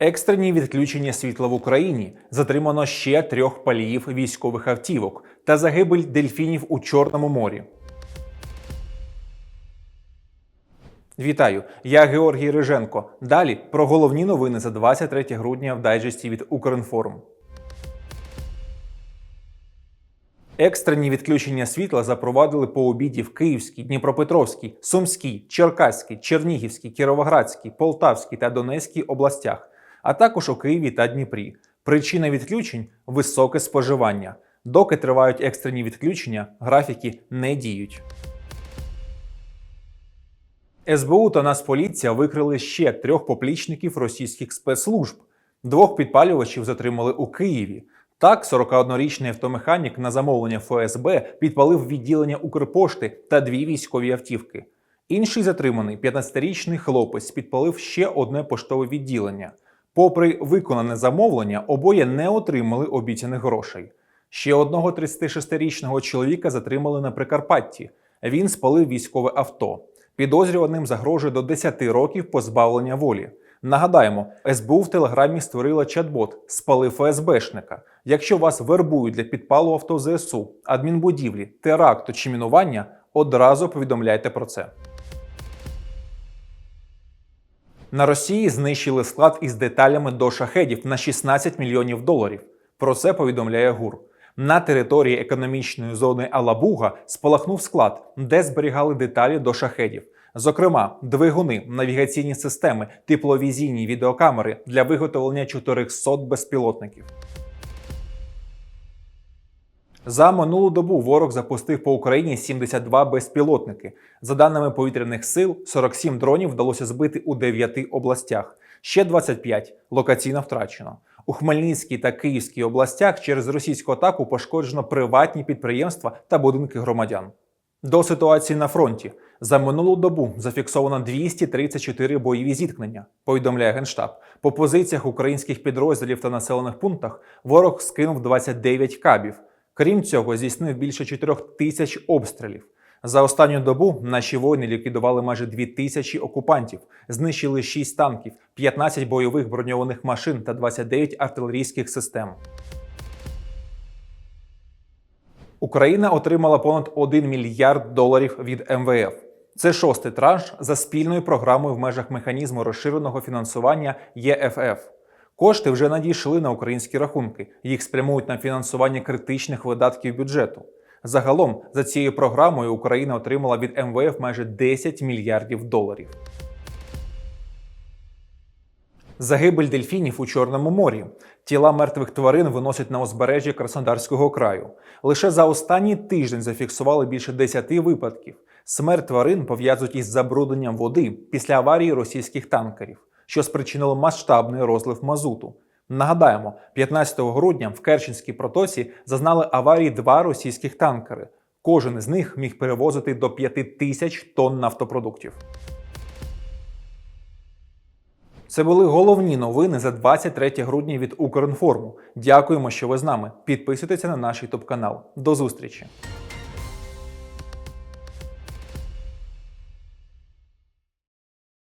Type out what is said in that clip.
Екстрені відключення світла в Україні затримано ще трьох паліїв військових автівок та загибель дельфінів у Чорному морі. Вітаю, я Георгій Риженко. Далі про головні новини за 23 грудня в дайджесті від Укрінформ. Екстрені відключення світла запровадили по обіді в Київській, Дніпропетровській, Сумській, Черкаській, Чернігівській, Кіровоградській, Полтавській та Донецькій областях, а також у Києві та Дніпрі. Причина відключень високе споживання. Доки тривають екстрені відключення, графіки не діють. СБУ та Нацполіція викрили ще трьох поплічників російських спецслужб. Двох підпалювачів затримали у Києві. Так, 41-річний автомеханік на замовлення ФСБ підпалив відділення Укрпошти та дві військові автівки. Інший затриманий 15-річний хлопець підпалив ще одне поштове відділення. Попри виконане замовлення, обоє не отримали обіцяних грошей. Ще одного 36-річного чоловіка затримали на Прикарпатті. Він спалив військове авто. Підозрюваним загрожує до 10 років позбавлення волі. Нагадаємо, СБУ в Телеграмі створила чат-бот «Спали ФСБшника». Якщо вас вербують для підпалу авто ЗСУ, адмінбудівлі, теракту чи мінування, одразу повідомляйте про це. На Росії знищили склад із деталями до шахедів на 16 мільйонів доларів. Про це повідомляє ГУР. На території економічної зони Алабуга спалахнув склад, де зберігали деталі до шахедів. Зокрема, двигуни, навігаційні системи, тепловізійні відеокамери для виготовлення 400 безпілотників. За минулу добу ворог запустив по Україні 72 безпілотники. За даними повітряних сил, 47 дронів вдалося збити у 9 областях. Ще 25 локаційно втрачено. У Хмельницькій та Київській областях через російську атаку пошкоджено приватні підприємства та будинки громадян. До ситуації на фронті за минулу добу зафіксовано 234 бойові зіткнення. Повідомляє генштаб. По позиціях українських підрозділів та населених пунктах ворог скинув 29 кабів. Крім цього, здійснив більше 4 тисяч обстрілів. За останню добу наші воїни ліквідували майже 2 тисячі окупантів, знищили 6 танків, 15 бойових броньованих машин та 29 артилерійських систем. Україна отримала понад 1 мільярд доларів від МВФ. Це шостий транш за спільною програмою в межах механізму розширеного фінансування ЄФФ. Кошти вже надійшли на українські рахунки. Їх спрямують на фінансування критичних видатків бюджету. Загалом за цією програмою Україна отримала від МВФ майже 10 мільярдів доларів. Загибель дельфінів у Чорному морі. Тіла мертвих тварин виносять на узбережжя Краснодарського краю. Лише за останній тиждень зафіксували більше 10 випадків. Смерть тварин пов'язують із забрудненням води після аварії російських танкерів, що спричинило масштабний розлив мазуту. Нагадаємо, 15 грудня в Керченській протоці зазнали аварії два російських танкери. Кожен із них міг перевозити до 5 тисяч тонн нафтопродуктів. Це були головні новини за 23 грудня від Укрінформу. Дякуємо, що ви з нами. Підписуйтеся на наш YouTube канал. До зустрічі!